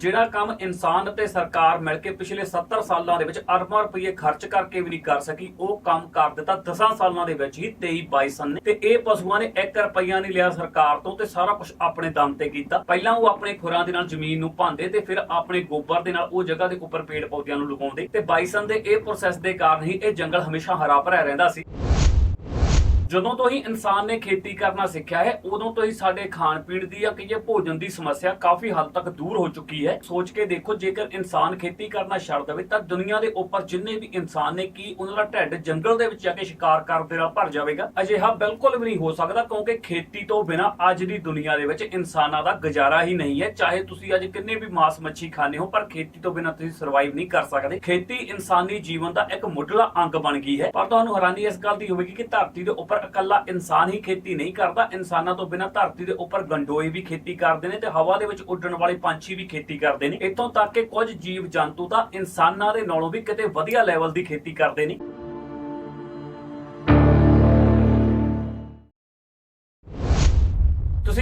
ਜਿਹੜਾ ਕੰਮ ਇਨਸਾਨ ਅਤੇ ਸਰਕਾਰ ਮਿਲ ਕੇ ਪਿਛਲੇ 70 ਸਾਲਾਂ ਦੇ ਵਿੱਚ ਅਰਬਾਂ ਰੁਪਏ ਖਰਚ ਕਰਕੇ ਵੀ ਨਹੀਂ ਕਰ ਸਕੀ, ਉਹ ਕੰਮ ਕਰ ਦਿੱਤਾ 10 ਸਾਲਾਂ ਦੇ ਵਿੱਚ ਹੀ 23 ਬਾਈਸਨ ਨੇ। ਤੇ ਇਹ ਪਸ਼ੂਆਂ ਨੇ 1 ਰੁਪਈਆ ਨਹੀਂ ਲਿਆ ਸਰਕਾਰ ਤੋਂ ਤੇ ਸਾਰਾ ਕੁਝ ਆਪਣੇ ਦਮ ਤੇ ਕੀਤਾ। ਪਹਿਲਾਂ ਉਹ ਆਪਣੇ ਖੁਰਾਂ ਦੇ ਨਾਲ ਜ਼ਮੀਨ ਨੂੰ ਭਾਂਦੇ ਤੇ ਫਿਰ ਆਪਣੇ ਗੋਬਰ ਦੇ ਨਾਲ ਉਹ ਜਗ੍ਹਾ ਦੇ ਉੱਪਰ ਪੇੜ ਪੌਦਿਆਂ ਨੂੰ ਲਗਾਉਂਦੇ। ਤੇ ਬਾਈਸਨ ਦੇ ਇਹ ਪ੍ਰੋਸੈਸ ਦੇ ਕਾਰਨ ਹੀ ਇਹ ਜੰਗਲ ਹਮੇਸ਼ਾ ਹਰਾ ਭਰਿਆ ਰਹਿੰਦਾ ਸੀ। ਜਦੋਂ ਤੋਂ ਹੀ ਇਨਸਾਨ ਨੇ ਖੇਤੀ ਕਰਨਾ ਸਿੱਖਿਆ ਹੈ, ਉਦੋਂ ਤੋਂ ਹੀ ਸਾਡੇ ਖਾਣ ਪੀਣ ਦੀ ਜਾਂ ਕਹੀਏ ਭੋਜਨ ਦੀ ਸਮੱਸਿਆ ਕਾਫੀ ਹੱਦ ਤੱਕ ਦੂਰ ਹੋ ਚੁੱਕੀ ਹੈ। ਸੋਚ ਕੇ ਦੇਖੋ, ਜੇਕਰ ਇਨਸਾਨ ਖੇਤੀ ਕਰਨਾ ਛੱਡ ਦੇਵੇ, ਤਾਂ ਦੁਨੀਆ ਦੇ ਉੱਪਰ ਜਿੰਨੇ ਵੀ ਇਨਸਾਨ ਨੇ, ਕੀ ਉਹਨਾਂ ਦਾ ਢਿੱਡ ਜੰਗਲ ਦੇ ਵਿੱਚ ਜਾ ਕੇ ਸ਼ਿਕਾਰ ਕਰਦੇ ਨਾਲ ਭਰ ਜਾਵੇਗਾ? ਅਜਿਹਾ ਬਿਲਕੁਲ ਵੀ ਨਹੀਂ ਹੋ ਸਕਦਾ, ਕਿਉਂਕਿ ਖੇਤੀ ਤੋਂ ਬਿਨਾ ਅੱਜ ਦੀ ਦੁਨੀਆ ਦੇ ਵਿੱਚ ਇਨਸਾਨਾਂ ਦਾ ਗੁਜ਼ਾਰਾ ਹੀ ਨਹੀਂ ਹੈ। ਚਾਹੇ ਤੁਸੀਂ ਅੱਜ ਕਿੰਨੇ ਵੀ ਮਾਸ ਮੱਛੀ ਖਾਣੇ ਹੋ, ਪਰ ਖੇਤੀ ਤੋਂ ਬਿਨਾ ਤੁਸੀਂ ਸਰਵਾਈਵ ਨਹੀਂ ਕਰ ਸਕਦੇ। ਖੇਤੀ ਇਨਸਾਨੀ ਜੀਵਨ ਦਾ ਇੱਕ ਮੁੱਢਲਾ ਅੰਗ ਬਣ ਗਈ ਹੈ। ਪਰ ਤੁਹਾਨੂੰ ਹੈਰਾਨੀ ਇਸ ਗੱਲ ਦੀ ਹੋਵੇਗੀ ਕਿ ਧਰਤੀ ਦੇ ਉੱਪਰ ਇਕੱਲਾ ਇਨਸਾਨ ਹੀ ਖੇਤੀ ਨਹੀਂ ਕਰਦਾ। ਇਨਸਾਨਾਂ ਤੋਂ ਬਿਨਾਂ ਧਰਤੀ ਦੇ ਉੱਪਰ ਗੰਡੋਏ ਵੀ ਖੇਤੀ ਕਰਦੇ ਨੇ ਤੇ ਹਵਾ ਦੇ ਵਿੱਚ ਉੱਡਣ ਵਾਲੇ ਪੰਛੀ ਵੀ ਖੇਤੀ ਕਰਦੇ ਨੇ। ਇੱਥੋਂ ਤੱਕ ਕਿ ਕੁਝ ਜੀਵ ਜੰਤੂ ਤਾਂ ਇਨਸਾਨਾਂ ਦੇ ਨਾਲੋਂ ਵੀ ਕਿਤੇ ਵਧੀਆ ਲੈਵਲ ਦੀ ਖੇਤੀ ਕਰਦੇ ਨੇ।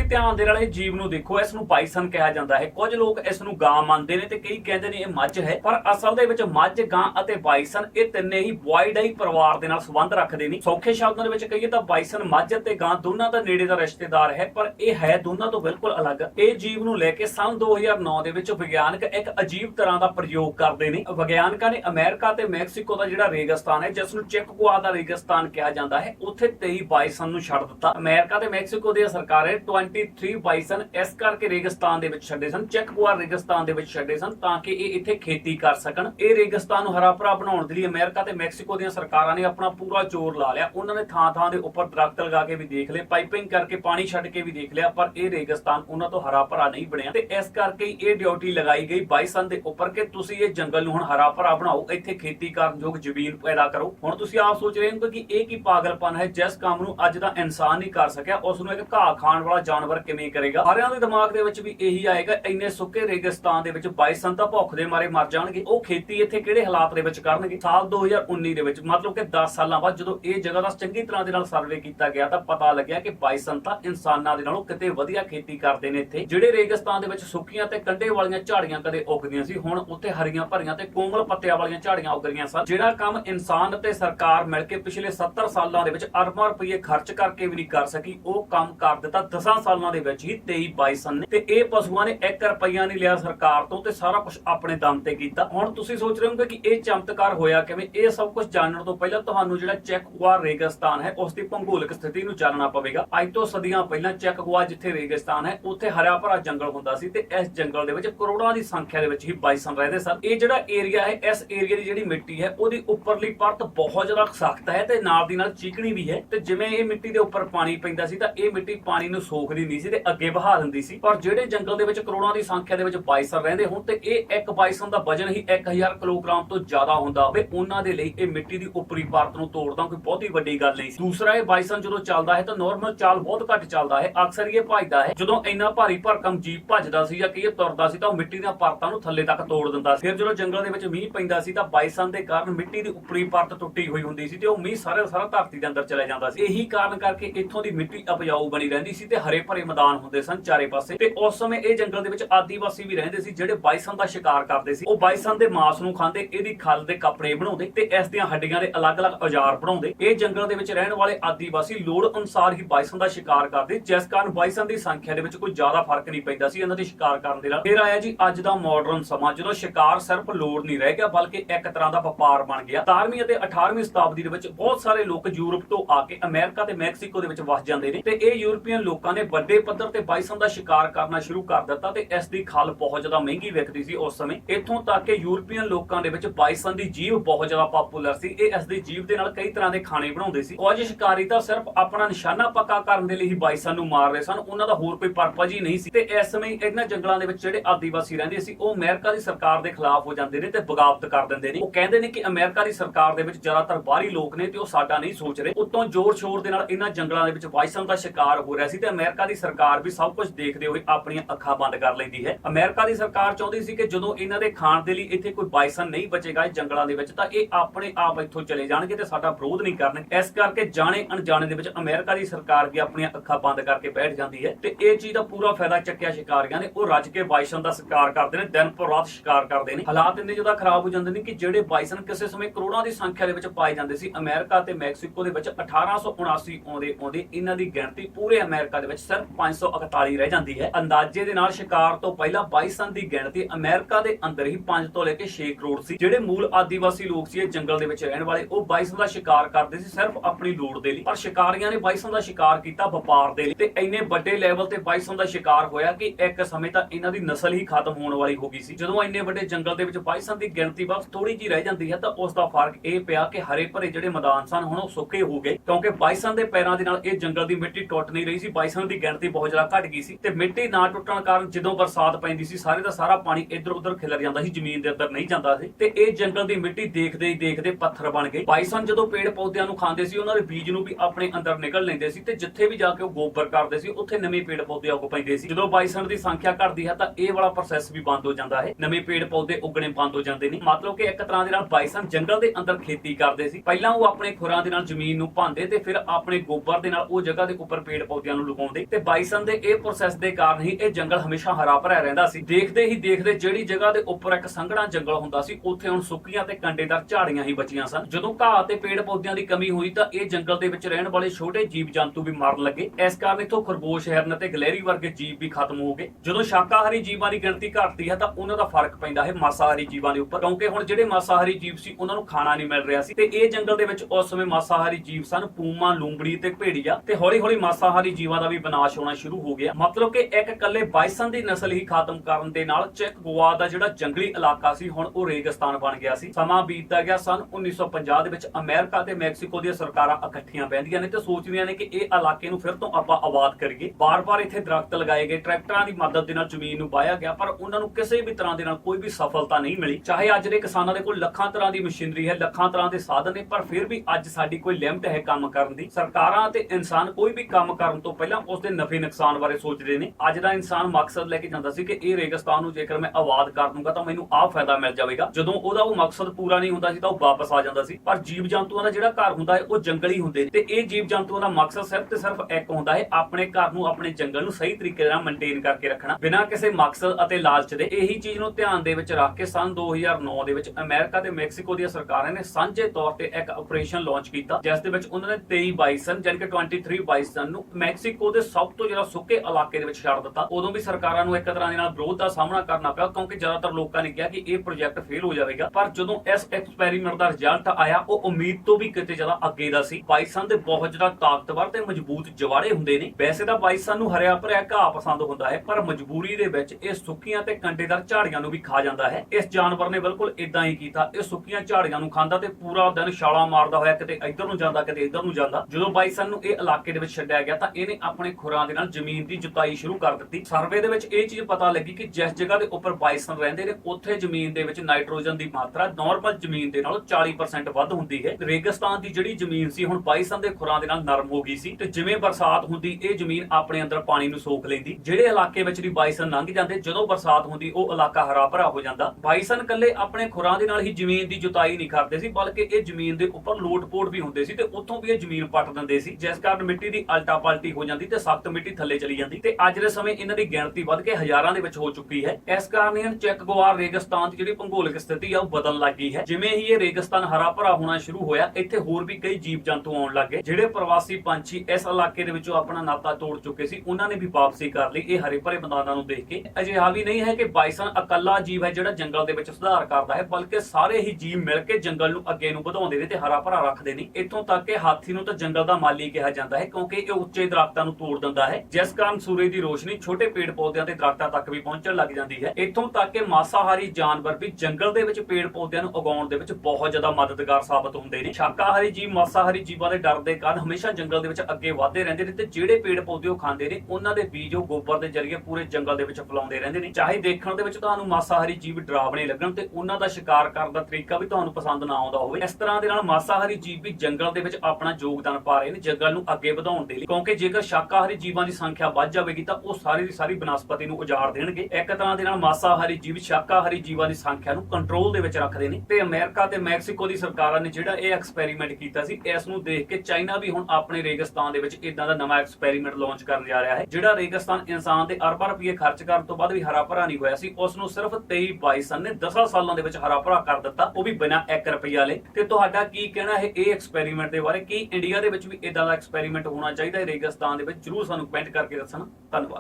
ਧਿਆਨ ਦੇ ਨਾਲ ਇਹ ਜੀਵ ਨੂੰ ਦੇਖੋ, ਇਸ ਨੂੰ ਬਾਈਸਨ ਕਿਹਾ ਜਾਂਦਾ ਹੈ। ਕੁਝ ਲੋਕ ਇਸ ਨੂੰ ਗਾਂ ਮੰਨਦੇ ਨੇ ਤੇ ਕਈ ਕਹਿੰਦੇ ਨੇ ਇਹ ਮੱਝ ਹੈ, ਪਰ ਅਸਲ ਦੇ ਵਿੱਚ ਮੱਝ, ਗਾਂ ਅਤੇ ਬਾਈਸਨ ਇਹ ਤਿੰਨੇ ਹੀ ਵਾਈਡਾਈ ਪਰਿਵਾਰ ਦੇ ਨਾਲ ਸੰਬੰਧ ਰੱਖਦੇ ਨੇ। ਸੌਖੇ ਸ਼ਬਦਾਂ ਦੇ ਵਿੱਚ ਕਹੀਏ ਤਾਂ ਬਾਈਸਨ ਮੱਝ ਅਤੇ ਗਾਂ ਦੋਨਾਂ ਦਾ ਨੇੜੇ ਦਾ ਰਿਸ਼ਤੇਦਾਰ ਹੈ, ਪਰ ਇਹ ਹੈ ਦੋਨਾਂ ਤੋਂ ਬਿਲਕੁਲ ਅਲੱਗ। ਇਹ ਜੀਵ ਨੂੰ ਲੈ ਕੇ ਸੰਨ 2009 ਦੇ ਵਿੱਚ ਵਿਗਿਆਨਕ ਇੱਕ ਅਜੀਬ ਤਰ੍ਹਾਂ ਦਾ ਪ੍ਰਯੋਗ ਕਰਦੇ ਨੇ। ਵਿਗਿਆਨਕਾਂ ਨੇ ਅਮਰੀਕਾ ਤੇ ਮੈਕਸੀਕੋ ਦਾ ਜਿਹੜਾ ਰੇਗਿਸਤਾਨ ਹੈ, ਜਿਸ ਨੂੰ ਚਿਕਗੁਆ ਦਾ ਰੇਗਿਸਤਾਨ ਕਿਹਾ ਜਾਂਦਾ ਹੈ, ਉੱਥੇ 23 ਬਾਈਸਨ ਨੂੰ ਛੱਡ ਦਿੱਤਾ। ਅਮਰੀਕਾ ਤੇ ਮੈਕਸੀਕੋ ਦੀਆਂ ਸਰਕਾਰਾਂ ਨੇ 23 ਬਾਈਸਨ ਇਸ ਕਰਕੇ ਰੇਗਿਸਤਾਨ ਦੇ ਵਿੱਚ ਛੱਡੇ ਸਨ ਚਿਕਗੁਆ ਰੇਗਿਸਤਾਨ ਦੇ ਵਿੱਚ ਛੱਡੇ ਸਨ ਤਾਂ ਕਿ ਇਹ ਇੱਥੇ ਖੇਤੀ ਕਰ ਸਕਣ। ਇਹ ਰੇਗਿਸਤਾਨ ਨੂੰ ਹਰਾ ਭਰਾ ਬਣਾਉਣ ਦੇ ਲਈ ਅਮਰੀਕਾ ਤੇ ਮੈਕਸੀਕੋ ਦੀਆਂ ਸਰਕਾਰਾਂ ਨੇ ਆਪਣਾ ਪੂਰਾ ਜ਼ੋਰ ਲਾ ਲਿਆ। ਉਹਨਾਂ ਨੇ ਥਾਂ ਥਾਂ ਦੇ ਉੱਪਰ ਦਰਖਤ ਲਗਾ ਕੇ ਵੀ ਦੇਖ ਲਏ, ਪਾਈਪਿੰਗ ਕਰਕੇ ਪਾਣੀ ਛੱਡ ਕੇ ਵੀ ਦੇਖ ਲਿਆ, ਪਰ ਇਹ ਰੇਗਿਸਤਾਨ ਉਹਨਾਂ ਤੋਂ ਹਰਾ ਭਰਾ ਨਹੀਂ ਬਣਿਆ। ਤੇ ਇਸ ਕਰਕੇ ਇਹ ਡਿਊਟੀ ਲਗਾਈ ਗਈ ਬਾਈਸਨ ਦੇ ਉੱਪਰ ਕਿ ਤੁਸੀਂ ਇਹ ਜੰਗਲ ਨੂੰ ਹੁਣ ਹਰਾ ਭਰਾ ਬਣਾਓ, ਇੱਥੇ ਖੇਤੀ ਕਰਨ ਯੋਗ ਜ਼ਮੀਨ ਪੈਦਾ ਕਰੋ। ਹੁਣ ਤੁਸੀਂ ਆਪ ਸੋਚ ਰਹੇ ਹੋ ਕਿ ਇਹ ਕੀ ਪਾਗਲਪਨ ਹੈ, ਜਿਸ ਕੰਮ ਨੂੰ ਅੱਜ ਦਾ ਇਨਸਾਨ ਨਹੀਂ ਕਰ ਸਕਿਆ, ਉਸ ਨੂੰ ਇੱਕ ਘਾਹ ਖਾਣ ਵਾਲਾ ਜਾਨਵਰ ਕਿਵੇਂ ਕਰੇਗਾ? ਸਾਰਿਆਂ ਦੇ ਦਿਮਾਗ ਦੇ ਵਿੱਚ ਵੀ ਇਹੀ ਆਏਗਾ, ਇੰਨੇ ਸੁੱਕੇ ਰੇਗਿਸਤਾਨ ਦੇ ਵਿੱਚ ਬਾਈਸਨ ਤਾਂ ਭੁੱਖ ਦੇ ਮਾਰੇ ਮਰ ਜਾਣਗੇ, ਉਹ ਖੇਤੀ ਇੱਥੇ ਕਿਹੜੇ ਹਾਲਾਤ ਦੇ ਵਿੱਚ ਕਰਨਗੇ? ਸਾਲ 2019 ਦੇ ਵਿੱਚ, ਮਤਲਬ ਕਿ 10 ਸਾਲਾਂ ਬਾਅਦ ਜਦੋਂ ਇਹ ਜਗ੍ਹਾ ਦਾ ਚੰਗੀ ਤਰ੍ਹਾਂ ਦੇ ਨਾਲ ਸਰਵੇ ਕੀਤਾ ਗਿਆ ਤਾਂ ਪਤਾ ਲੱਗਿਆ ਕਿ ਬਾਈਸਨ ਤਾਂ ਇਨਸਾਨਾਂ ਦੇ ਨਾਲੋਂ ਕਿਤੇ ਵਧੀਆ ਖੇਤੀ ਕਰਦੇ ਨੇ ਇੱਥੇ। ਜਿਹੜੇ ਰੇਗਿਸਤਾਨ ਦੇ ਵਿੱਚ ਸੁੱਕੀਆਂ ਤੇ ਕੰਡੇ ਵਾਲੀਆਂ ਝਾੜੀਆਂ ਕਦੇ ਉੱਗਦੀਆਂ ਸੀ, ਹੁਣ ਉੱਥੇ ਹਰੀਆਂ ਭਰੀਆਂ ਤੇ ਕੋਮਲ ਪੱਤਿਆਂ ਵਾਲੀਆਂ ਝਾੜੀਆਂ ਉੱਗ ਰਹੀਆਂ ਸਨ। ਜਿਹੜਾ ਕੰਮ ਇਨਸਾਨ ਅਤੇ ਸਰਕਾਰ ਮਿਲ ਕੇ ਪਿਛਲੇ 70 ਸਾਲਾਂ ਦੇ ਵਿੱਚ ਅਰਬਾਂ ਰੁਪਏ ਖਰਚ ਕਰਕੇ ਵੀ ਨਹੀਂ ਕਰ ਸਕੀ, ਉਹ ਕੰਮ ਕਰ ਦਿੱਤਾ 10 ਸਾਲ ਦੇ ਵਿੱਚ ਹੀ 23 ਬਾਈਸਨ ਨੇ ਤੇ ਇਹ ਪਸ਼ੂਆਂ ਨੇ 1 ਰੁਪਈਆ ਨਹੀਂ ਲਿਆ ਸਰਕਾਰ ਤੋਂ ਤੇ ਸਾਰਾ ਕੁਝ ਆਪਣੇ ਦਮ ਤੇ ਕੀਤਾ। ਹੁਣ ਤੁਸੀਂ ਸੋਚ ਰਹੇ ਹੋਗੇ ਕਿ ਇਹ ਚਮਤਕਾਰ ਹੋਇਆ ਕਿਵੇਂ? ਇਹ ਸਭ ਕੁਝ ਜਾਣਨ ਤੋਂ ਪਹਿਲਾਂ ਤੁਹਾਨੂੰ ਜਿਹੜਾ ਚੈਕਗੁਆ ਰੇਗਿਸਤਾਨ ਹੈ, ਉਸ ਦੀ ਭੂਗੋਲਿਕ ਸਥਿਤੀ ਨੂੰ ਜਾਣਨਾ ਪਵੇਗਾ। ਅੱਜ ਤੋਂ ਸਦੀਆਂ ਪਹਿਲਾਂ ਚੈਕਗੁਆ ਜਿੱਥੇ ਰੇਗਿਸਤਾਨ ਹੈ, ਉੱਥੇ ਹਰਾ ਭਰਾ ਜੰਗਲ ਹੁੰਦਾ ਸੀ ਤੇ ਇਸ ਜੰਗਲ ਦੇ ਵਿੱਚ ਕਰੋੜਾਂ ਦੀ ਸੰਖਿਆ ਦੇ ਵਿੱਚ ਹੀ ਬਾਈਸਨ ਰਹਿੰਦੇ ਸਨ। ਇਹ ਜਿਹੜਾ ਏਰੀਆ ਹੈ, ਇਸ ਏਰੀਆ ਦੀ ਜਿਹੜੀ ਮਿੱਟੀ ਹੈ, ਉਹਦੀ ਉੱਪਰਲੀ ਪਰਤ ਬਹੁਤ ਜ਼ਿਆਦਾ ਸਖਤ ਹੈ ਤੇ ਨਾਲ ਦੀ ਨਾਲ ਚੀਕਣੀ ਵੀ ਹੈ। ਤੇ ਜਿਵੇਂ ਇਹ ਮਿੱਟੀ ਦੇ ਉੱਪਰ ਪਾਣੀ ਪੈਂਦਾ ਸੀ ਤਾਂ ਇਹ ਮਿੱਟੀ ਪਾਣੀ ਨੂੰ ਸੋਖਦੀ ਨਹੀਂ ਸੀ ਤੇ ਅੱਗੇ ਬਹਾ ਦਿੰਦੀ ਸੀ। ਪਰ ਜਿਹੜੇ ਜੰਗਲ ਦੇ ਵਿੱਚ ਕਰੋੜਾਂ ਦੀ ਸੰਖਿਆ ਦੇ ਵਿੱਚ ਬਾਈਸਨ ਰਹਿੰਦੇ ਹੁਣ ਤੇ ਇਹ ਇੱਕ ਬਾਈਸਨ ਦਾ ਵਜਨ ਹੀ 1000 ਕਿਲੋਗ੍ਰਾਮ ਤੋਂ ਜ਼ਿਆਦਾ ਹੁੰਦਾ ਹੋਵੇ, ਉਹਨਾਂ ਦੇ ਲਈ ਇਹ ਮਿੱਟੀ ਦੀ ਉੱਪਰੀ ਪਰਤ ਨੂੰ ਤੋੜਦਾ ਕੋਈ ਬਹੁਤੀ ਵੱਡੀ ਗੱਲ ਨਹੀਂ ਦੂਸਰਾ ਇਹ ਬਾਈਸਨ ਜਦੋਂ ਚੱਲਦਾ ਹੈ ਤਾਂ ਨਾਰਮਲ ਚਾਲ ਬਹੁਤ ਘੱਟ ਚੱਲਦਾ ਹੈ, ਅਕਸਰ ਇਹ ਭੱਜਦਾ ਹੈ। ਜਦੋਂ ਇੰਨਾ ਭਾਰੀ ਭਰਕਮ ਜੀਪ ਭੱਜਦਾ ਸੀ ਜਾਂ ਕਿ ਇਹ ਤੁਰਦਾ ਸੀ ਤਾਂ ਉਹ ਮਿੱਟੀ ਦੀਆਂ ਪਰਤਾਂ ਨੂੰ ਥੱਲੇ ਤੱਕ ਤੋੜ ਦਿੰਦਾ ਸੀ। ਫਿਰ ਜਦੋਂ ਜੰਗਲ ਦੇ ਵਿੱਚ ਮੀਂਹ ਪੈਂਦਾ ਸੀ ਤਾਂ ਬਾਈਸਨ ਦੇ ਕਾਰਨ ਮਿੱਟੀ ਦੀ ਉੱਪਰੀ ਪਰਤ ਟੁੱਟੀ ਹੋਈ ਹੁੰਦੀ ਸੀ ਤੇ ਉਹ ਮੀਂਹ ਸਾਰਾ ਸਾਰਾ ਧਰਤੀ ਦੇ ਅੰਦਰ ਚਲੇ ਜਾਂਦਾ ਸੀ। ਇਹੀ ਕਾਰਨ ਕਰਕੇ ਇੱਥੋਂ ਦੀ ਮਿੱਟੀ ਉਪਜਾਊ ਬਣੀ ਰਹਿੰਦੀ ਸੀ ਤੇ ਹਰੇ ਭਰੇ ਮੈਦਾਨ ਹੁੰਦੇ ਸਨ ਚਾਰੇ ਪਾਸੇ। ਤੇ ਉਸ ਸਮੇਂ ਇਹ ਜੰਗਲ ਦੇ ਵਿੱਚ ਆਦੀਵਾਸੀ ਵੀ ਰਹਿੰਦੇ ਸੀ, ਜਿਹੜੇ ਬਾਈਸਨ ਦਾ ਸ਼ਿਕਾਰ ਕਰਦੇ ਸੀ। ਉਹ ਬਾਈਸਨ ਦੇ ਮਾਸ ਨੂੰ ਖਾਂਦੇ, ਇਹਦੀ ਖਲ ਦੇ ਕੱਪੜੇ ਬਣਾਉਂਦੇ ਤੇ ਇਸ ਦੀਆਂ ਹੱਡੀਆਂ ਦੇ ਅਲੱਗ-ਅਲੱਗ ਔਜ਼ਾਰ ਬਣਾਉਂਦੇ। ਇਹ ਜੰਗਲ ਦੇ ਵਿੱਚ ਰਹਿਣ ਵਾਲੇ ਆਦੀਵਾਸੀ ਲੋੜ ਅਨੁਸਾਰ ਹੀ ਬਾਈਸਨ ਦਾ ਸ਼ਿਕਾਰ ਕਰਦੇ, ਜਿਸ ਕਾਰਨ ਬਾਈਸਨ ਦੀ ਸੰਖਿਆ ਦੇ ਵਿੱਚ ਕੋਈ ਜ਼ਿਆਦਾ ਫ਼ਰਕ ਨਹੀਂ ਪੈਂਦਾ ਸੀ ਇਹਨਾਂ ਦੇ ਸ਼ਿਕਾਰ ਕਰਨ ਦੇ ਨਾਲ। ਫਿਰ ਆਇਆ ਜੀ ਅੱਜ ਦਾ ਮਾਡਰਨ ਸਮਾਂ, ਜਦੋਂ ਸ਼ਿਕਾਰ ਸਿਰਫ ਲੋੜ ਨਹੀਂ ਰਹਿ ਗਿਆ, ਬਲਕਿ ਇੱਕ ਤਰ੍ਹਾਂ ਦਾ ਵਪਾਰ ਬਣ ਗਿਆ। 17ਵੀਂ ਅਤੇ 18ਵੀਂ ਸ਼ਤਾਬਦੀ ਦੇ ਵਿੱਚ ਬਹੁਤ ਸਾਰੇ ਲੋਕ ਯੂਰਪ ਤੋਂ ਆ ਕੇ ਅਮਰੀਕਾ ਤੇ ਮੈਕਸੀਕੋ ਦੇ ਵਿੱਚ ਵਸ ਜਾਂਦੇ ਨੇ ਤੇ ਇਹ ਯੂਰਪੀਅਨ ਲੋਕਾਂ ਨੇ ਵੱਡੇ ਪੱਧਰ ਤੇ ਬਾਈਸਨ ਦਾ ਸ਼ਿਕਾਰ ਕਰਨਾ ਸ਼ੁਰੂ ਕਰ ਦਿੱਤਾ ਤੇ ਇਸ ਦੀ ਖਲ ਬਹੁਤ ਜ਼ਿਆਦਾ ਮਹਿੰਗੀ ਵਿਕਦੀ ਸੀ ਉਸ ਸਮੇਂ। ਇੱਥੋਂ ਤੱਕ ਕਿ ਯੂਰਪੀਅਨ ਲੋਕਾਂ ਦੇ ਵਿੱਚ ਬਾਈਸਨ ਦੀ ਜੀਵ ਬਹੁਤ ਜ਼ਿਆਦਾ ਪਪੂਲਰ ਸੀ। ਇਹ ਇਸ ਦੀ ਜੀਵ ਦੇ ਨਾਲ ਕਈ ਤਰ੍ਹਾਂ ਦੇ ਖਾਣੇ ਬਣਾਉਂਦੇ ਸੀ। ਕੁਝ ਸ਼ਿਕਾਰੀ ਤਾਂ ਸਿਰਫ ਆਪਣਾ ਨਿਸ਼ਾਨਾ ਪੱਕਾ ਕਰਨ ਦੇ ਲਈ ਹੀ ਬਾਈਸਨ ਨੂੰ ਮਾਰ ਰਹੇ ਸਨ। ਉਹਨਾਂ ਦਾ ਹੋਰ ਕੋਈ ਪਰਪਸ ਹੀ ਨਹੀਂ ਸੀ। ਤੇ ਇਸ ਸਮੇਂ ਇਹਨਾਂ ਜੰਗਲਾਂ ਦੇ ਵਿੱਚ ਜਿਹੜੇ ਆਦੀਵਾਸੀ ਰਹਿੰਦੇ ਸੀ, ਉਹ ਅਮਰੀਕਾ ਦੀ ਸਰਕਾਰ ਦੇ ਖਿਲਾਫ ਹੋ ਜਾਂਦੇ ਨੇ ਤੇ ਬਗਾਵਤ ਕਰ ਦਿੰਦੇ ਨੇ। ਉਹ ਕਹਿੰਦੇ ਨੇ ਕਿ ਅਮਰੀਕਾ ਦੀ ਸਰਕਾਰ ਦੇ ਵਿੱਚ ਜ਼ਿਆਦਾਤਰ ਬਾਹਰੀ ਲੋਕ ਨੇ ਤੇ ਉਹ ਸਾਡਾ ਨਹੀਂ ਸੋਚ ਰਹੇ। ਉਤੋਂ ਜ਼ੋਰ ਸ਼ੋਰ ਦੇ ਨਾਲ ਇਹਨਾਂ ਜੰਗਲਾਂ ਦੇ ਵਿੱਚ ਬਾਈਸਨ ਦਾ ਸ਼ਿਕਾਰ ਹੋ ਰਿਹਾ ਸੀ ਤੇ ਅਮਰੀਕਾ ਦੀ ਸਰਕਾਰ ਵੀ ਸਭ ਕੁਝ ਦੇਖਦੇ ਹੋਏ ਆਪਣੀਆਂ ਅੱਖਾਂ ਬੰਦ ਕਰ ਲੈਂਦੀ ਹੈ। ਅਮਰੀਕਾ ਦੀ ਸਰਕਾਰ ਚਾਹੁੰਦੀ ਸੀ ਕਿ ਜਦੋਂ ਇਹਨਾਂ ਦੇ ਖਾਣ ਦੇ ਲਈ ਇੱਥੇ ਕੋਈ ਬਾਈਸਨ ਨਹੀਂ ਬਚੇਗਾ ਇਹ ਜੰਗਲਾਂ ਦੇ ਵਿੱਚ, ਤਾਂ ਇਹ ਆਪਣੇ ਆਪ ਇੱਥੋਂ ਚਲੇ ਜਾਣਗੇ ਤੇ ਸਾਡਾ ਵਿਰੋਧ ਨਹੀਂ ਕਰਨਗੇ ਇਸ ਕਰਕੇ ਜਾਣੇ ਅਣਜਾਣੇ ਦੇ ਵਿੱਚ ਅਮਰੀਕਾ ਦੀ ਸਰਕਾਰ ਵੀ ਆਪਣੀਆਂ ਅੱਖਾਂ ਬੰਦ ਕਰਕੇ ਬੈਠ ਜਾਂਦੀ ਹੈ ਤੇ ਇਹ ਚੀਜ਼ ਦਾ ਪੂਰਾ ਫਾਇਦਾ ਚੱਕਿਆ ਸ਼ਿਕਾਰੀਆਂ ਨੇ। ਉਹ ਰੱਜ ਕੇ ਬਾਈਸਨ ਦਾ ਸ਼ਿਕਾਰ ਕਰਦੇ ਨੇ, ਦਿਨ ਪਰ ਰਾਤ ਸ਼ਿਕਾਰ ਕਰਦੇ ਨੇ। ਹਾਲਾਤ ਇੰਨੇ ਜ਼ਿਆਦਾ ਖਰਾਬ ਹੋ ਜਾਂਦੇ ਨੇ ਕਿ ਜਿਹੜੇ ਬਾਈਸਨ ਕਿਸੇ ਸਮੇਂ ਕਰੋੜਾਂ ਦੀ ਸੰਖਿਆ ਦੇ ਵਿੱਚ ਪਾਏ ਜਾਂਦੇ ਸੀ, ਅਮਰੀਕਾ ਤੇ ਮੈਕਸੀਕੋ ਦੇ ਵਿੱਚ 1879 ਆਉਂਦੇ ਆਉਂਦੇ ਇਹਨਾਂ ਦੀ ਗਿਣਤੀ ਪੂਰੇ ਅਮਰੀਕਾ ਦੇ ਵਿੱਚ ਸਿਰਫ 541 ਰਹਿ ਜਾਂਦੀ ਹੈ। ਅੰਦਾਜ਼ੇ ਦੇ ਨਾਲ ਸ਼ਿਕਾਰ ਤੋਂ ਪਹਿਲਾਂ ਬਾਈਸਨ ਦੀ ਗਿਣਤੀ ਅਮਰੀਕਾ ਦੇ ਅੰਦਰ ਹੀ 5 ਤੋਂ ਲੈ ਕੇ 6 ਕਰੋੜ ਸੀ। ਜਿਹੜੇ ਮੂਲ ਆਦੀਵਾਸੀ ਲੋਕ ਸੀ, ਇਹ ਜੰਗਲ ਦੇ ਵਿੱਚ ਰਹਿਣ ਵਾਲੇ, ਉਹ ਬਾਈਸਨ ਦਾ ਸ਼ਿਕਾਰ ਕਰਦੇ ਸੀ ਸਿਰਫ ਆਪਣੀ ਲੋੜ ਦੇ ਲਈ। ਪਰ ਸ਼ਿਕਾਰੀਆਂ ਨੇ ਬਾਈਸਨ ਦਾ ਸ਼ਿਕਾਰ ਕੀਤਾ ਵਪਾਰ ਦੇ ਲਈ ਤੇ ਇੰਨੇ ਵੱਡੇ ਲੈਵਲ ਤੇ ਬਾਈਸਨ ਦਾ ਸ਼ਿਕਾਰ ਹੋਇਆ ਕਿ ਇੱਕ ਸਮੇਂ ਤਾਂ ਇਹਨਾਂ ਦੀ ਨਸਲ ਹੀ ਖਤਮ ਹੋਣ ਵਾਲੀ ਹੋ ਗਈ ਸੀ। ਜਦੋਂ ਇੰਨੇ ਵੱਡੇ ਜੰਗਲ ਦੇ ਵਿੱਚ ਬਾਈਸਨ ਦੀ ਗਿਣਤੀ ਬਸ ਥੋੜੀ ਜੀ ਰਹਿ ਜਾਂਦੀ ਹੈ, ਤਾਂ ਉਸ ਦਾ ਫ਼ਰਕ ਇਹ ਪਿਆ ਕਿ ਹਰੇ ਭਰੇ ਜਿਹੜੇ ਮੈਦਾਨ ਸਨ, ਹੁਣ ਉਹ ਸੁੱਕੇ ਹੋ ਗਏ। ਕਿਉਂਕਿ ਬਾਈਸਨ ਦੇ ਪੈਰਾਂ ਦੇ ਨਾਲ ਇਹ ਜੰਗਲ ਦੀ ਮਿੱਟੀ ਟੁੱਟ ਨਹੀਂ ਰਹੀ ਸੀ ਬਾਈਸਨ ਦੀ ਗਿਣਤੀ ਬਹੁਤ ਜ਼ਿਆਦਾ ਘਟ ਗਈ ਸੀ ਤੇ ਮਿੱਟੀ ਨਾ ਟੁੱਟਣ ਕਾਰਨ ਜਦੋਂ ਬਰਸਾਤ ਪੈਂਦੀ ਸੀ, ਸਾਰੇ ਦਾ ਸਾਰਾ ਪਾਣੀ ਇੱਧਰ ਉੱਧਰ ਖਿਲਰ ਜਾਂਦਾ ਸੀ, ਜ਼ਮੀਨ ਦੇ ਅੰਦਰ ਨਹੀਂ ਜਾਂਦਾ ਸੀ। ਤੇ ਇਹ ਜੰਗਲ ਦੀ ਮਿੱਟੀ ਦੇਖਦੇ ਹੀ ਦੇਖਦੇ ਪੱਥਰ ਬਣ ਗਏ। ਬਾਈਸਨ ਜਦੋਂ ਪੇੜ ਪੌਦਿਆਂ ਨੂੰ ਖਾਂਦੇ ਸੀ, ਉਹਨਾਂ ਦੇ ਬੀਜ ਨੂੰ ਵੀ ਆਪਣੇ ਅੰਦਰ ਨਿਕਲ ਲੈਂਦੇ ਸੀ ਤੇ ਜਿੱਥੇ ਵੀ ਜਾ ਕੇ ਉਹ ਗੋਬਰ ਕਰਦੇ ਸੀ, ਉੱਥੇ ਨਵੇਂ ਪੇੜ ਪੌਦੇ ਉੱਗ ਪੈਂਦੇ ਸੀ। ਜਦੋਂ ਬਾਈਸਨ ਦੀ ਸੰਖਿਆ ਘਟਦੀ ਹੈ ਤਾਂ ਇਹ ਵਾਲਾ ਪ੍ਰੋਸੈਸ ਵੀ ਬੰਦ ਹੋ ਜਾਂਦਾ ਹੈ। ਨਵੇਂ ਪੇੜ ਪੌਦੇ ਉੱਗਣੇ ਬੰਦ ਹੋ ਜਾਂਦੇ ਨੇ। ਮਤਲਬ ਕਿ ਇੱਕ ਤਰ੍ਹਾਂ ਦੇ ਨਾਲ ਬਾਈਸਨ ਜੰਗਲ ਦੇ ਅੰਦਰ ਖੇਤੀ ਕਰਦੇ ਸੀ। ਪਹਿਲਾਂ ਉਹ ਆਪਣੇ ਖੁਰਾਂ ਦੇ ਨਾਲ ਜ਼ਮੀਨ ਨੂੰ ਭਾਂਦੇ ਤੇ ਫਿਰ ਆਪਣੇ ਗੋਬਰ ਦੇ ਨਾਲ ਉਹ ਜਗ੍ਹਾ ਦੇ ਉੱਪਰ ਪੇੜ ਪੌਦਿਆਂ ਨੂੰ ਲਗਾਉਂਦੇ ਤੇ ਬਾਈਸਨ ਦੇ ਇਹ ਪ੍ਰੋਸੈਸ ਦੇ ਕਾਰਨ ਹੀ ਇਹ ਜੰਗਲ ਹਮੇਸ਼ਾ ਹਰਾ ਭਰਿਆ ਰਹਿੰਦਾ ਸੀ। ਦੇਖਦੇ ਹੀ ਦੇਖਦੇ ਜਿਹੜੀ ਜਗ੍ਹਾ ਦੇ ਉੱਪਰ ਇੱਕ ਸੰਘਣਾ ਜੰਗਲ ਹੁੰਦਾ ਸੀ, ਉੱਥੇ ਹੁਣ ਸੁੱਕੀਆਂ ਤੇ ਕੰਡੇਦਾਰ ਝਾੜੀਆਂ ਹੀ ਬਚੀਆਂ ਸਨ। ਜਦੋਂ ਘਾਹ ਤੇ ਪੇੜ ਪੌਦਿਆਂ ਦੀ ਕਮੀ ਹੋਈ ਤਾਂ ਇਹ ਜੰਗਲ ਦੇ ਵਿੱਚ ਰਹਿਣ ਵਾਲੇ ਛੋਟੇ ਜੀਵ ਜੰਤੂ ਵੀ ਮਰਨ ਲੱਗੇ। ਇਸ ਕਾਰਨ ਇਥੋਂ ਖਰਗੋਸ਼ ਹਿਰਨ ਅਤੇ ਗਲੇਰੀ ਵਰਗੇ ਜੀਵ ਵੀ ਖਤਮ ਹੋ ਗਏ। ਜਦੋਂ ਸ਼ਾਕਾਹਾਰੀ ਜੀਵਾਂ ਦੀ ਗਿਣਤੀ ਘਟਦੀ ਹੈ ਤਾਂ ਉਹਨਾਂ ਦਾ ਫ਼ਰਕ ਪੈਂਦਾ ਹੈ ਮਾਸਾਹਾਰੀ ਜੀਵਾਂ ਦੇ ਉੱਪਰ, ਕਿਉਂਕਿ ਹੁਣ ਜਿਹੜੇ ਮਾਸਾਹਾਰੀ ਜੀਵ ਸੀ, ਉਹਨਾਂ ਨੂੰ ਖਾਣਾ ਨਹੀਂ ਮਿਲ ਰਿਹਾ ਸੀ। ਤੇ ਇਹ ਜੰਗਲ ਦੇ ਵਿੱਚ ਉਸ ਸਮੇਂ ਮਾਸਾਹਾਰੀ ਜੀਵ ਸਨ, ਪੂਮਾ, ਲੂੰਬੜੀ ਤੇ ਭੇੜੀਆ। ਤੇ ਹੌਲੀ ਹੌਲੀ ਮਾਸਾਹਾਰੀ ਜੀਵਾਂ ਦਾ ਵੀ ਵਿਨਾਸ਼ ਹੋਣਾ ਸ਼ੁਰੂ ਹੋ ਗਿਆ। ਮਤਲਬ ਕਿ ਇੱਕ ਇਕੱਲੇ ਬਾਈਸਨ ਦੀ ਨਸਲ ਹੀ ਖਤਮ ਕਰਨ ਦੇ ਨਾਲ ਚੈਕ ਗੋਆ ਦਾ ਜਿਹੜਾ ਜੰਗਲੀ ਇਲਾਕਾ ਸੀ, ਹੁਣ ਉਹ ਰੇਗਿਸਤਾਨ ਬਣ ਗਿਆ ਸੀ। ਸਮਾਂ ਬੀਤਦਾ ਗਿਆ ਸਨ 1950 ਦੇ ਵਿੱਚ ਅਮਰੀਕਾ ਤੇ ਮੈਕਸੀਕੋ ਦੀਆਂ ਸਰਕਾਰਾਂ ਇਕੱਠੀਆਂ ਬਹਿੰਦੀਆਂ ਨੇ ਤੇ ਸੋਚਦੀਆਂ ਨੇ ਕਿ ਇਹ ਇਲਾਕੇ ਨੂੰ ਫਿਰ ਤੋਂ ਆਪਾਂ ਆਬਾਦ ਕਰੀਏ। ਬਾਰ-ਬਾਰ ਇੱਥੇ ਦਰਖਤ ਲਗਾਏ ਗਏ, ਟਰੈਕਟਰਾਂ ਦੀ ਮਦਦ ਦੇ ਨਾਲ ਜ਼ਮੀਨ ਨੂੰ ਵਾਹਿਆ ਗਿਆ, ਪਰ ਉਹਨਾਂ ਨੂੰ ਕਿਸੇ ਵੀ ਤਰ੍ਹਾਂ ਦੇ ਨਾਲ ਕੋਈ ਵੀ ਸਫਲਤਾ ਨਹੀਂ ਮਿਲੀ। ਚਾਹੇ ਅੱਜ ਦੇ ਕਿਸਾਨਾਂ ਦੇ ਕੋਲ ਲੱਖਾਂ ਤਰ੍ਹਾਂ ਦੀ ਮਸ਼ੀਨਰੀ ਹੈ, ਲੱਖਾਂ ਤਰ੍ਹਾਂ ਦੇ ਸਾਧਨ ਨੇ, ਪਰ ਫਿਰ ਵੀ ਅੱਜ ਸਾਡੀ ਕੋਈ ਲਿਮਟ ਹੈ ਕੰਮ ਕਰਨ ਦੀ। ਸਰਕਾਰਾਂ ਤੇ ਇਨਸਾਨ ਕੋਈ ਵੀ ਕੰਮ ਕਰਨ ਤੋਂ ਪਹਿਲਾਂ ਉਸ ਦੇ ਨਫੇ ਨੁਕਸਾਨ ਬਾਰੇ ਸੋਚਦੇ ਨੇ। ਅੱਜ ਦਾ ਇਨਸਾਨ ਮਕਸਦ ਲੈ ਕੇ ਜਾਂਦਾ ਸੀ ਕਿ ਇਹ ਰੇਗਿਸਤਾਨ ਨੂੰ ਜੇਕਰ ਮੈਂ ਆਬਾਦ ਕਰ ਦੂੰਗਾ ਤਾਂ ਮੈਨੂੰ ਆਹ ਫਾਇਦਾ ਮਿਲ ਜਾਵੇਗਾ। ਜਦੋਂ ਉਹਦਾ ਉਹ ਮਕਸਦ ਪੂਰਾ ਨਹੀਂ ਹੁੰਦਾ ਸੀ ਤਾਂ ਉਹ ਵਾਪਸ ਆ ਜਾਂਦਾ ਸੀ। ਪਰ ਜੀਵ ਜੰਤੂਆਂ ਦਾ ਜਿਹੜਾ ਘਰ ਹੁੰਦਾ ਹੈ, ਉਹ ਜੰਗਲੀ ਹੁੰਦੇ ਤੇ ਇਹ ਜੀਵ ਜੰਤੂਆਂ ਦਾ ਮਕਸਦ ਸਿਰਫ ਤੇ ਸਿਰਫ ਇੱਕ ਹੁੰਦਾ ਹੈ, ਆਪਣੇ ਘਰ ਨੂੰ ਆਪਣੇ ਜੰਗਲ ਨੂੰ ਸਹੀ ਤਰੀਕੇ ਨਾਲ ਮੇਨਟੇਨ ਕਰਕੇ ਰੱਖਣਾ। ਬਿਨਾਂ ਕਿਸੇ ਮਕਸਦ ਅਤੇ ਲਾਲਚ ਦੇ ਇਹੀ ਚੀਜ਼ ਨੂੰ ਧਿਆਨ ਦੇ ਵਿੱਚ ਰੱਖ ਕੇ ਸਨ 2009 ਦੇ ਵਿੱਚ ਅਮਰੀਕਾ ਤੇ ਮੈਕਸੀਕੋ ਦੀਆਂ ਸਰਕਾਰਾਂ ਨੇ ਸਾਂਝੇ ਤੌਰ ਤੇ ਇੱਕ ਆਪਰੇਸ਼ਨ ਲਾਂਚ ਕੀਤਾ, ਜਿਸ ਦੇ ਵਿੱਚ ਉਹਨਾਂ ਨੇ 23 ਬਾਈਸਨ ਜਾਣੀ ਕਿ 23 ਬਾਈਸਨ ਨੂੰ ਮੈਕਸੀਕੋ ਦੇ ਸਭ ਤੋਂ ਜਿਹੜਾ ਸੁੱਕੇ ਇਲਾਕੇ ਦੇ ਵਿੱਚ ਛੱਡ ਦਿੱਤਾ। ਉਦੋਂ ਵੀ ਸਰਕਾਰਾਂ ਨੂੰ ਇੱਕ ਤਰ੍ਹਾਂ ਦੇ ਨਾਲ ਵਿਰੋਧ ਦਾ ਸਾਹਮਣਾ ਕਰਨਾ ਪਿਆ, ਕਿਉਂਕਿ ਜ਼ਿਆਦਾਤਰ ਲੋਕਾਂ ਨੇ ਕਿਹਾ ਕਿ ਇਹ ਪ੍ਰੋਜੈਕਟ ਫੇਲ ਹੋ ਜਾਵੇਗਾ। ਪਰ ਜਦੋਂ ਇਸ ਐਕਸਪੈਰੀਮੈਂਟ ਦਾ ਰਿਜ਼ਲਟ ਆਇਆ, ਉਹ ਉਮੀਦ ਤੋਂ ਵੀ ਕਿਤੇ ਜ਼ਿਆਦਾ ਅੱਗੇ ਦਾ ਸੀ। ਬਾਈਸਨ ਦੇ ਬਹੁਤ ਜ਼ਿਆਦਾ ਤਾਕਤਵਰ ਤੇ ਮਜ਼ਬੂਤ ਜਵਾੜੇ ਹੁੰਦੇ ਨੇ। ਵੈਸੇ ਤਾਂ ਬਾਈਸਨ ਨੂੰ ਹਰਿਆ ਭਰਿਆ ਘਾਹ ਪਸੰਦ ਹੁੰਦਾ ਹੈ, ਪਰ ਮਜਬੂਰੀ ਦੇ ਵਿੱਚ ਇਹ ਸੁੱਕੀਆਂ ਤੇ ਕੰਡੇਦਾਰ ਝਾੜੀਆਂ ਨੂੰ ਵੀ ਖਾ ਜਾਂਦਾ ਹੈ। ਇਸ ਜਾਨਵਰ ਨੇ ਬਿਲਕੁਲ ਇਦਾਂ ਹੀ ਕੀਤਾ। ਇਹ ਸੁੱਕੀਆਂ ਝਾੜੀਆਂ ਨੂੰ ਖਾਂਦਾ ਤੇ ਪੂਰਾ ਦਿਨ ਛਾਲਾਂ ਮਾਰਦਾ ਹੋਇਆ ਕਿਤੇ ਇੱਧਰ ਨੂੰ ਜਾਂਦਾ, ਕਿਤੇ ਇੱਧਰ ਨੂੰ ਜਾਂਦਾ। ਜਦੋਂ ਬਾਈਸਨ ਨੂੰ ਇਹ ਇਲਾਕੇ ਦੇ ਵਿੱਚ ਛੱਡਿਆ ਗਿਆ ਤਾਂ ਇਹਨੇ ਆਪਣੇ ਖੁਰਾ ਦੇ ਨਾਲ ਜ਼ਮੀਨ ਦੀ ਜੁਤਾਈ ਸ਼ੁਰੂ ਕਰ ਦਿੱਤੀ। ਸਰਵੇ ਦੇ ਵਿੱਚ ਇਹ ਚੀਜ਼ ਪਤਾ ਲੱਗੀ ਕਿ ਜਿਸ ਜਗ੍ਹਾ ਦੇ ਉੱਪਰ ਬਾਈਸਨ ਰਹਿੰਦੇ ਨੇ, ਉੱਥੇ ਜ਼ਮੀਨ ਦੇ ਵਿੱਚ ਨਾਈਟ੍ਰੋਜਨ ਦੀ ਮਾਤਰਾ ਨਾਰਮਲ ਜ਼ਮੀਨ ਦੇ ਨਾਲੋਂ 40% ਵੱਧ ਹੁੰਦੀ ਹੈ। ਰੇਗਿਸਤਾਨ ਦੀ ਜਿਹੜੀ ਜ਼ਮੀਨ ਸੀ, ਹੁਣ ਬਾਈਸਨ ਦੇ ਖੁਰਾਂ ਦੇ ਨਾਲ ਨਰਮ ਹੋ ਗਈ ਸੀ ਤੇ ਜਿਵੇਂ ਬਰਸਾਤ ਹੁੰਦੀ, ਇਹ ਜ਼ਮੀਨ ਆਪਣੇ ਅੰਦਰ ਪਾਣੀ ਨੂੰ ਸੋਖ ਲੈਂਦੀ। ਜਿਹੜੇ ਇਲਾਕੇ ਵਿੱਚ ਦੀ ਬਾਈਸਨ ਲੰਘ ਜਾਂਦੇ, ਜਦੋਂ ਬਰਸਾਤ ਹੁੰਦੀ, ਉਹ ਇਲਾਕਾ ਹਰਾ ਭਰਾ ਹੋ ਜਾਂਦਾ। ਬਾਈਸਨ ਕੱਲੇ ਆਪਣੇ ਖੁਰਾਂ ਦੇ ਨਾਲ ਹੀ ਜ਼ਮੀਨ ਦੀ ਜੁਤਾਈ ਨਹੀਂ ਕਰਦੇ ਸੀ, ਬਲਕਿ ਇਹ ਜ਼ਮੀਨ ਦੇ ਉੱਪਰ ਲੋਟ-ਪੋਟ ਵੀ ਹੁੰਦੇ ਸੀ ਤੇ ਉੱਥੋਂ ਵੀ ਇਹ ਜ਼ਮੀਨ ਪੱਟ ਦਿੰਦੇ ਸੀ। ਜਿਸ ਕਾਰਨ ਮਿੱਟੀ ਦੀ ਅਲਟਾ ਪਲਟੀ ਹੋ ਜਾਂਦੀ ਤੇ ਸਖਤ ਕਮੇਟੀ ਥੱਲੇ ਚਲੀ ਜਾਂਦੀ ਤੇ ਅੱਜ ਦੇ ਸਮੇਂ ਇਹਨਾਂ ਦੀ ਗਿਣਤੀ ਵੱਧ ਕੇ ਹਜ਼ਾਰਾਂ ਦੇ ਵਿੱਚ ਹੋ ਚੁੱਕੀ ਹੈ। ਇਸ ਕਾਰਨ ਇਹਨਾਂ ਚੈੱਕ ਗੋਆਰ ਰੇਗਿਸਤਾਨ ਦੀ ਜਿਹੜੀ ਭੂਗੋਲਿਕ ਸਥਿਤੀ ਆ, ਉਹ ਬਦਲਣ ਲੱਗੀ ਹੈ। ਜਿਵੇਂ ਹੀ ਇਹ ਰੇਗਿਸਤਾਨ ਹਰਾ ਭਰਾ ਹੋਣਾ ਸ਼ੁਰੂ ਹੋਇਆ, ਇੱਥੇ ਹੋਰ ਵੀ ਕਈ ਜੀਵ ਜੰਤੂ ਆਉਣ ਲੱਗੇ ਜਿਹੜੇ ਪ੍ਰਵਾਸੀ ਪੰਛੀ ਇਸ ਇਲਾਕੇ ਦੇ ਵਿੱਚੋਂ ਆਪਣਾ ਨਾਤਾ ਤੋੜ ਚੁੱਕੇ ਸੀ, ਉਹਨਾਂ ਨੇ ਵੀ ਵਾਪਸੀ ਕਰ ਲਈ। ਇਹ ਹਰੇ ਭਰੇ ਮੈਦਾਨਾਂ ਨੂੰ ਦੇਖ ਕੇ ਅਜਿਹਾ ਵੀ ਨਹੀਂ ਹੈ ਕਿ ਬਾਈਸਨ ਇਕੱਲਾ ਜੀਵ ਹੈ ਜਿਹੜਾ ਜੰਗਲ ਦੇ ਵਿੱਚ ਸੁਧਾਰ ਕਰਦਾ ਹੈ, ਬਲਕਿ ਸਾਰੇ ਹੀ ਜੀਵ ਮਿਲ ਕੇ ਜੰਗਲ ਨੂੰ ਅੱਗੇ ਨੂੰ ਵਧਾਉਂਦੇ ਨੇ ਤੇ ਹਰਾ ਭਰਾ ਰੱਖਦੇ ਨੇ। ਇੱਥੋਂ ਤੱਕ ਕਿ ਹਾਥੀ ਨੂੰ ਤਾਂ ਜੰਗਲ ਦਾ ਮਾਲੀ ਕਿਹਾ ਜਾਂਦਾ ਹੈ, ਕਿਉਂਕਿ ਇਹ ਉੱਚੇ ਦਰਖਤਾਂ ਨੂੰ ਤੋੜ ਦਿੰਦਾ ਹੈ, ਜਿਸ ਕਾਰਨ ਸੂਰਜ ਦੀ ਰੋਸ਼ਨੀ ਛੋਟੇ ਪੇੜ ਪੌਦਿਆਂ ਤੇ ਦਰਖਤਾਂ ਤੱਕ ਵੀ ਪਹੁੰਚਣ ਲੱਗ ਜਾਂਦੀ ਹੈ। ਇੱਥੋਂ ਤੱਕ ਕਿ ਮਾਸਾਹਾਰੀ ਜਾਨਵਰ ਵੀ ਜੰਗਲ ਦੇ ਵਿੱਚ ਪੇੜ ਪੌਦਿਆਂ ਨੂੰ ਉਗਾਉਣ ਦੇ ਵਿੱਚ ਬਹੁਤ ਜ਼ਿਆਦਾ ਮਦਦਗਾਰ ਸਾਬਤ ਹੁੰਦੇ ਨੇ। ਸ਼ਾਕਾਹਾਰੀ ਜੀਵ ਮਾਸਾਹਾਰੀ ਜੀਵਾਂ ਦੇ ਡਰ ਦੇ ਕਾਰਨ ਹਮੇਸ਼ਾ ਜੰਗਲ ਦੇ ਵਿੱਚ ਅੱਗੇ ਵਧਦੇ ਰਹਿੰਦੇ ਨੇ ਤੇ ਜਿਹੜੇ ਪੇੜ ਪੌਦੇ ਉਹ ਖਾਂਦੇ ਨੇ, ਉਹਨਾਂ ਦੇ ਬੀਜ ਉਹ ਗੋਬਰ ਦੇ ਜ਼ਰੀਏ ਪੂਰੇ ਜੰਗਲ ਦੇ ਵਿੱਚ ਫੈਲਾਉਂਦੇ ਰਹਿੰਦੇ ਨੇ। ਚਾਹੇ ਦੇਖਣ ਦੇ ਵਿੱਚ ਤੁਹਾਨੂੰ ਮਾਸਾਹਾਰੀ ਜੀਵ ਡਰਾਵਣੇ ਲੱਗਣ ਤੇ ਉਹਨਾਂ ਦਾ ਸ਼ਿਕਾਰ ਕਰਨ ਦਾ ਤਰੀਕਾ ਵੀ ਤੁਹਾਨੂੰ ਪਸੰਦ ਨਾ ਆਉਂਦਾ ਹੋਵੇ, ਇਸ ਤਰ੍ਹਾਂ ਦੇ ਨਾਲ ਮਾਸਾਹਾਰੀ ਜੀਵ ਵੀ ਜੰਗਲ ਦੇ ਵਿੱਚ ਆਪਣਾ ਯੋਗਦਾਨ ਪਾ ਰਹੇ ਨੇ, ਜੰਗਲ ਨੂੰ ਅੱਗੇ ਵਧਾਉਣ ਦੇ ਲਈ। ਕਿਉਂਕਿ ਜੇਕਰ ਸ਼ਾਕਾਹਾਰੀ ਜੀਵਾਂ ਦੀ ਸੰਖਿਆ ਵੱਧ ਜਾਵੇਗੀ ਤਾਂ ਉਹ ਸਾਰੀ ਦੀ ਸਾਰੀ ਬਨਸਪਤੀ ਨੂੰ ਉਜਾੜ ਦੇਣਗੇ। ਇੱਕ ਤਰ੍ਹਾਂ ਦੇ ਨਾਲ ਮਾਸਾਹਾਰੀ ਜੀਵ ਸ਼ਾਕਾਹਾਰੀ ਜੀਵਾਂ ਦੀ ਸੰਖਿਆ ਨੂੰ ਕੰਟਰੋਲ ਦੇ ਵਿੱਚ ਰੱਖਦੇ ਨੇ। ਤੇ ਅਮਰੀਕਾ ਤੇ ਮੈਕਸੀਕੋ ਦੀ ਸਰਕਾਰਾਂ ਨੇ ਜਿਹੜਾ ਇਹ ਐਕਸਪੈਰੀਮੈਂਟ ਕੀਤਾ ਸੀ, ਇਸ ਨੂੰ ਦੇਖ ਕੇ ਚਾਈਨਾ ਵੀ ਹੁਣ ਆਪਣੇ ਰੇਗਿਸਤਾਨ ਦੇ ਵਿੱਚ ਇਦਾਂ ਦਾ ਨਵਾਂ ਐਕਸਪੈਰੀਮੈਂਟ ਲਾਂਚ ਕਰਨ ਜਾ ਰਿਹਾ ਹੈ, ਜਿਹੜਾ ਰੇਗਿਸਤਾਨ ਇਨਸਾਨ ਦੇ ਅਰਬਾਂ ਰੁਪਏ ਖਰਚ ਕਰਨ ਤੋਂ ਬਾਅਦ ਵੀ ਹਰਾ ਭਰਾ ਨਹੀਂ ਹੋਇਆ ਸੀ। ਉਸ ਨੂੰ ਸਿਰਫ 23 22 ਸਨ ਨੇ 10 ਸਾਲਾਂ ਦੇ ਵਿੱਚ ਹਰਾ ਭਰਾ ਕਰ ਦਿੱਤਾ, ਉਹ ਵੀ ਬਿਨਾਂ 1 ਰੁਪਈਆ ਲਏ। ਤੇ ਤੁਹਾਡਾ ਕੀ ਕਹਿਣਾ ਹੈ ਇਹ ਐਕਸਪੈਰੀਮੈਂਟ ਦੇ ਬਾਰੇ? ਕੀ ਇੰਡੀਆ ਦੇ ਵਿੱਚ ਵੀ ਇਦਾਂ ਦਾ ਐਕਸਪੈਰੀਮੈਂਟ ਹੋਣਾ ਚਾਹੀਦਾ ਹੈ ਰੇਗਿਸਤਾਨ ਦੇ ਵਿੱਚ? ਜਰੂਰ ਸਾਨੂੰ ਕਮੈਂਟ ਕਰਕੇ ਦੱਸਣਾ। ਧੰਨਵਾਦ।